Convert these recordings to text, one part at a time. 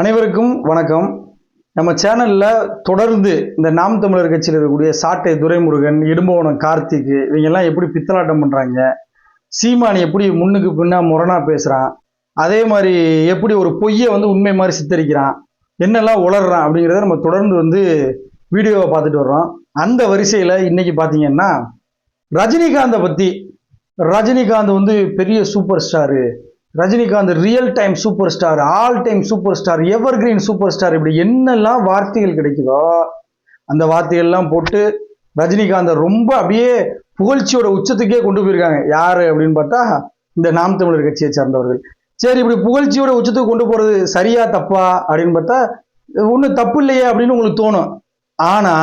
அனைவருக்கும் வணக்கம். நம்ம சேனலில் தொடர்ந்து இந்த நாம் தமிழர் கட்சியில் இருக்கக்கூடிய சாட்டை துரைமுருகன் இடும்பவனம் கார்த்திக் இவங்கெல்லாம் எப்படி பித்தலாட்டம் பண்ணுறாங்க சீமான் எப்படி முன்னுக்கு பின்னா முரணா பேசுகிறான் அதே மாதிரி எப்படி ஒரு பொய்யை வந்து உண்மை மாதிரி சித்தரிக்கிறான்? என்னெல்லாம் உளர்றான் அப்படிங்கிறத நம்ம தொடர்ந்து வந்து வீடியோவை பார்த்துட்டு வர்றோம். அந்த வரிசையில் இன்னைக்கு பார்த்தீங்கன்னா ரஜினிகாந்தை பற்றி ரஜினிகாந்த் வந்து பெரிய super star Rajinikanth real time super star all time super star evergreen super star இப்படி என்னெல்லாம் வார்த்தைகள் கிடைக்குதோ அந்த வார்த்தைகள்லாம் போட்டு ரஜினிகாந்தை ரொம்ப அப்படியே புகழ்ச்சியோட உச்சத்துக்கே கொண்டு போயிருக்காங்க. யாரு அப்படின்னு பார்த்தா இந்த நாம் தமிழர் கட்சியை சார்ந்தவர்கள். சரி இப்படி புகழ்ச்சியோட உச்சத்துக்கு கொண்டு போறது சரியா தப்பா அப்படின்னு பார்த்தா ஒன்றும் தப்பு இல்லையே அப்படின்னு உங்களுக்கு தோணும். ஆனா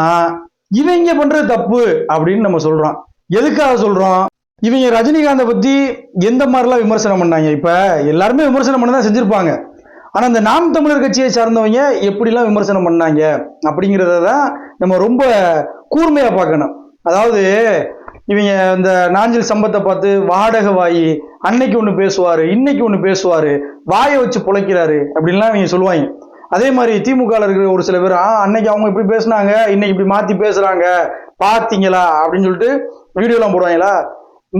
இவங்க பண்றது தப்பு அப்படின்னு நம்ம சொல்றோம். எதுக்காக சொல்றோம்? இவங்க ரஜினிகாந்தை பத்தி எந்த மாதிரிலாம் விமர்சனம் பண்ணாங்க? இப்ப எல்லாருமே விமர்சனம் பண்ண தான் செஞ்சிருப்பாங்க. ஆனா இந்த நாம் தமிழர் கட்சியை சார்ந்தவங்க எப்படிலாம் விமர்சனம் பண்ணாங்க? அப்படிங்கிறத தான் நம்ம ரொம்ப கூர்மையா பார்க்கணும். அதாவது இவங்க இந்த நாஞ்சில் சம்பத்தை பார்த்து வாடகை வாயி அன்னைக்கு ஒன்று பேசுவார் இன்னைக்கு ஒன்று பேசுவார் வாயை வச்சு பிழைக்கிறாரு அப்படின்லாம் இவங்க சொல்லுவாங்க. அதே மாதிரி திமுக இருக்கிற ஒரு சில பேர் ஆ அன்னைக்கு அவங்க இப்படி பேசுனாங்க இன்னைக்கு இப்படி மாற்றி பேசுகிறாங்க பார்த்தீங்களா? அப்படின்னு சொல்லிட்டு வீடியோலாம் போடுவாங்களா?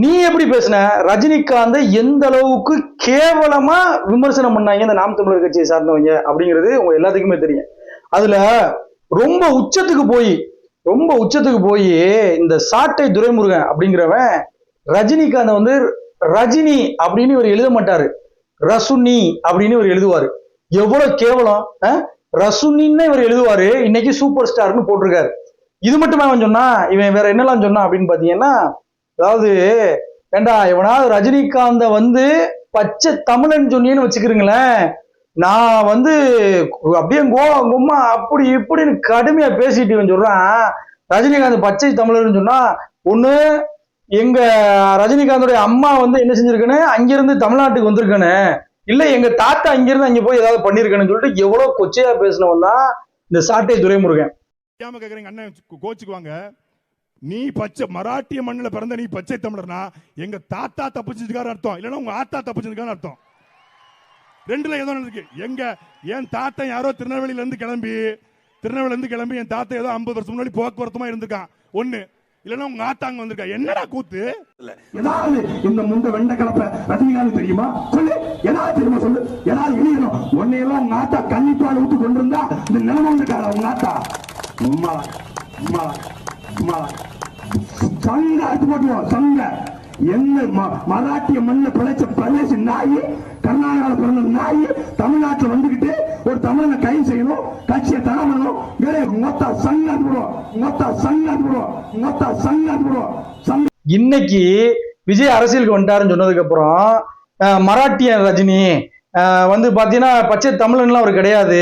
நீ எப்படி பேசுன? ரஜினிகாந்தை எந்த அளவுக்கு கேவலமா விமர்சனம் பண்ணாங்க இந்த நாம் தமிழர் கட்சியை சார்ந்தவங்க அப்படிங்கிறது உங்க எல்லாத்துக்குமே தெரியும். அதுல ரொம்ப உச்சத்துக்கு போய் ரொம்ப உச்சத்துக்கு போய் இந்த சாட்டை துரைமுருகன் அப்படிங்கிறவன் ரஜினிகாந்த் வந்து ரஜினி அப்படின்னு இவர் எழுத மாட்டாரு. ரசுனி அப்படின்னு இவர் எழுதுவாரு. எவ்வளவு கேவலம் ரசுனின்னு இவர் எழுதுவாரு. இன்னைக்கு சூப்பர் ஸ்டார்னு போட்டிருக்காரு. இது மட்டுமே அவன் சொன்னா இவன் வேற என்னெல்லாம் சொன்னான் அப்படின்னு பாத்தீங்கன்னா அதாவது ஏண்டா எவனாவது ரஜினிகாந்த வந்து பச்சை தமிழன் சொன்னீன்னு வச்சுக்கிறீங்களேன். நான் வந்து அப்படியே கோ கும்மா அப்படி இப்படின்னு கடுமையா பேசிட்டு சொல்றான். ரஜினிகாந்த் பச்சை தமிழர்னு சொன்னா ஒண்ணு எங்க ரஜினிகாந்தோடைய அம்மா வந்து என்ன செஞ்சிருக்கேன்னு அங்கிருந்து தமிழ்நாட்டுக்கு வந்திருக்கேன்னு. இல்ல எங்க தாத்தா அங்கிருந்து அங்க போய் ஏதாவது பண்ணிருக்கேன்னு சொல்லிட்டு எவ்வளவு கொச்சையா பேசினவன் தான் இந்த சாட்டை துரைமுருகன். கேக்குறீங்க அண்ணன் கோச்சுக்குவாங்க. நீ பச்சை மராட்டிய மண்ணில் பிறந்த நீ பச்சை தமிழர்னா எங்க தாத்தா தப்பிச்சிருக்காரு அர்த்தம். இல்லைன்னா உங்க ஆத்தா தப்பிச்சிருக்காரு அர்த்தம். ரெண்டுல ஏதோ இருக்கு. எங்க என் தாத்தா யாரோ திருநெல்வேலியில இருந்து கிளம்பி திருநெல்வேலியில இருந்து கிளம்பி என் தாத்தா ஏதோ ஐம்பது வருஷம் முன்னாடி போக்குவரத்துமா இருந்திருக்கான். ஒண்ணு. இல்லைன்னா உங்க ஆத்தா அங்க வந்திருக்கா. என்னடா கூத்து? ஏதாவது இந்த முண்ட வெண்ட கலப்ப ரஜினிகாந்த் தெரியுமா? சொல்லு. ஏதாவது தெரியுமா சொல்லு. ஏதாவது எழுதணும் உன்னையெல்லாம் உங்க ஆத்தா கன்னிப்பால் ஊத்து கொண்டிருந்தா இந்த நிலைமை வந்துக்காரா உங்க ஆத்தா? உம்மா உம்மா உம்மா சங்க அறுத்து போட்டுவோம் சங்க என்ன ம- மராட்டிய மண்ணில் பிழைச்ச பிரதேச நாய் கர்நாடகாவில் பிறந்த நாய் தமிழ்நாட்டில் வந்துகிட்டு ஒரு தமிழனை கைது செய்யணும் கட்சியை தடை பண்ணணும். வேற மொத்த சங்க அறுத்து மொத்த சங்க அறுத்து மொத்த சங்க அறுத்து இன்னைக்கு விஜய் அரசியலுக்கு வந்துட்டாருன்னு சொன்னதுக்கு அப்புறம் அஹ், மராட்டிய ரஜினி வந்து பாத்தீங்கன்னா பச்சை தமிழன்லாம் அவர் கிடையாது.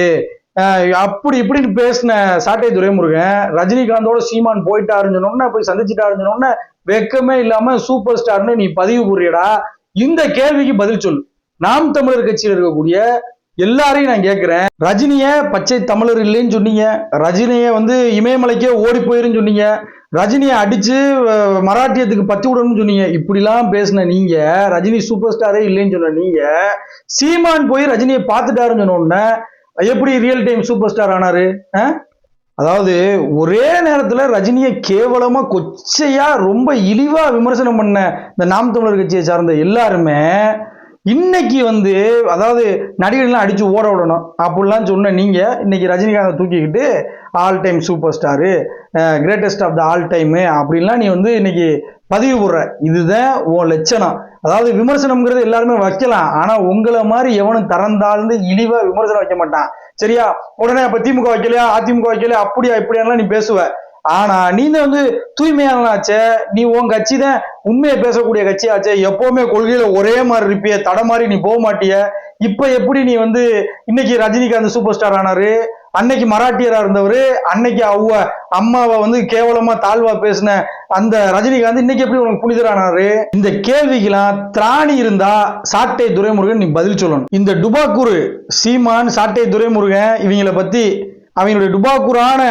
அப்படி இப்படின்னு பேசின சாட்டை துரைமுருகன் ரஜினிகாந்தோட சீமான் போயிட்டாருன்னு சொன்னோன்னே போய் சந்திச்சிட்டாருன்னு சொன்னோன்னே வெக்கமே இல்லாம சூப்பர் ஸ்டார்னு நீ பதிவு புரியடா இந்த கேள்விக்கு பதில் சொல். நாம் தமிழர் கட்சியில் இருக்கக்கூடிய எல்லாரையும் நான் கேட்கிறேன் ரஜினிய பச்சை தமிழர் இல்லைன்னு சொன்னீங்க. ரஜினிய வந்து இமயமலைக்கே ஓடி போயிருன்னு சொன்னீங்க. ரஜினியை அடிச்சு மராட்டியத்துக்கு பத்தி விடணும்னு சொன்னீங்க. இப்படிலாம் பேசின நீங்க ரஜினி சூப்பர் ஸ்டாரே இல்லைன்னு சொன்ன நீங்க சீமான் போய் ரஜினியை பார்த்துட்டாருன்னு சொன்ன உடனே எப்படி ரியல் டைம் சூப்பர் ஸ்டார் ஆனாரு அதாவது ஒரே நேரத்துல ரஜினியை கேவலமா கொச்சையா ரொம்ப இழிவா விமர்சனம் பண்ண இந்த நாம் தமிழர் கட்சியை சார்ந்த எல்லாருமே இன்னைக்கு வந்து அதாவது நடிகர்கள்லாம் அடிச்சு ஓட விடணும். அப்படிலாம் சொன்ன நீங்க இன்னைக்கு ரஜினிகாந்தை தூக்கிக்கிட்டு all time super star greatest of the all time அப்படின்லாம் நீ வந்து இன்னைக்கு பதிவு போடுற. இதுதான் உன் லட்சணம். அதாவது விமர்சனம்ங்கிறது எல்லாருமே வைக்கலாம். ஆனா உங்களை மாதிரி எவனும் திறந்தாழ்ந்து இழிவா விமர்சனம் வைக்க மாட்டான். சரியா? உடனே அப்ப திமுக வைக்கலையா? அதிமுக வைக்கலையா? அப்படியா? இப்படியாலாம் நீ பேசுவ. ஆனா நீ வந்து தூய்மையானாச்சே நீ உன் கட்சி தான் உண்மையை பேசக்கூடிய கட்சியாச்சே எப்பவுமே கொள்கையில ஒரே மாதிரி இருப்பிய தட மாதிரி நீ போக மாட்டிய. இப்ப எப்படி நீ வந்து இன்னைக்கு ரஜினிகாந்த் சூப்பர் ஸ்டார் ஆனாரு? அன்னைக்கு மராட்டியரா இருந்தவரு? அன்னைக்கு அவ்வ அம்மாவை வந்து கேவலமா தாழ்வா பேசின அந்த ரஜினிகாந்த் இன்னைக்கு எப்படி உனக்கு புனிதரானாரு? இந்த கேள்விக்கெல்லாம் திராணி இருந்தா சாட்டை துரைமுருகன் நீ பதில் சொல்லணும். இந்த டுபாக்கூர் சீமான் சாட்டை துரைமுருகன் இவங்களை பத்தி அவங்களுடைய டுபாக்கூரான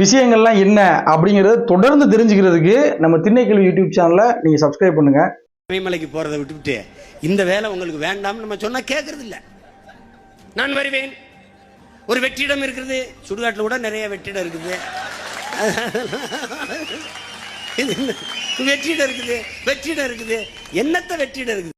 விஷயங்கள்லாம் என்ன அப்படிங்கிறத தொடர்ந்து தெரிஞ்சுக்கிறதுக்கு நம்ம திண்ணைக்கல்வி யூடியூப் சேனலை நீங்கள் சப்ஸ்கிரைப் பண்ணுங்க. இமயமலைக்கு போகிறத விட்டுவிட்டு இந்த வேலை உங்களுக்கு வேண்டாம்னு நம்ம சொன்னால் கேட்கறது இல்லை நான் வருவேன். ஒரு வெற்றிடம் இருக்குது. சுடுகாட்டில் கூட நிறைய வெற்றிடம் இருக்குது. இது வெற்றிடம் இருக்குது. வெற்றிடம் இருக்குது. என்னத்த வெற்றிடம் இருக்குது?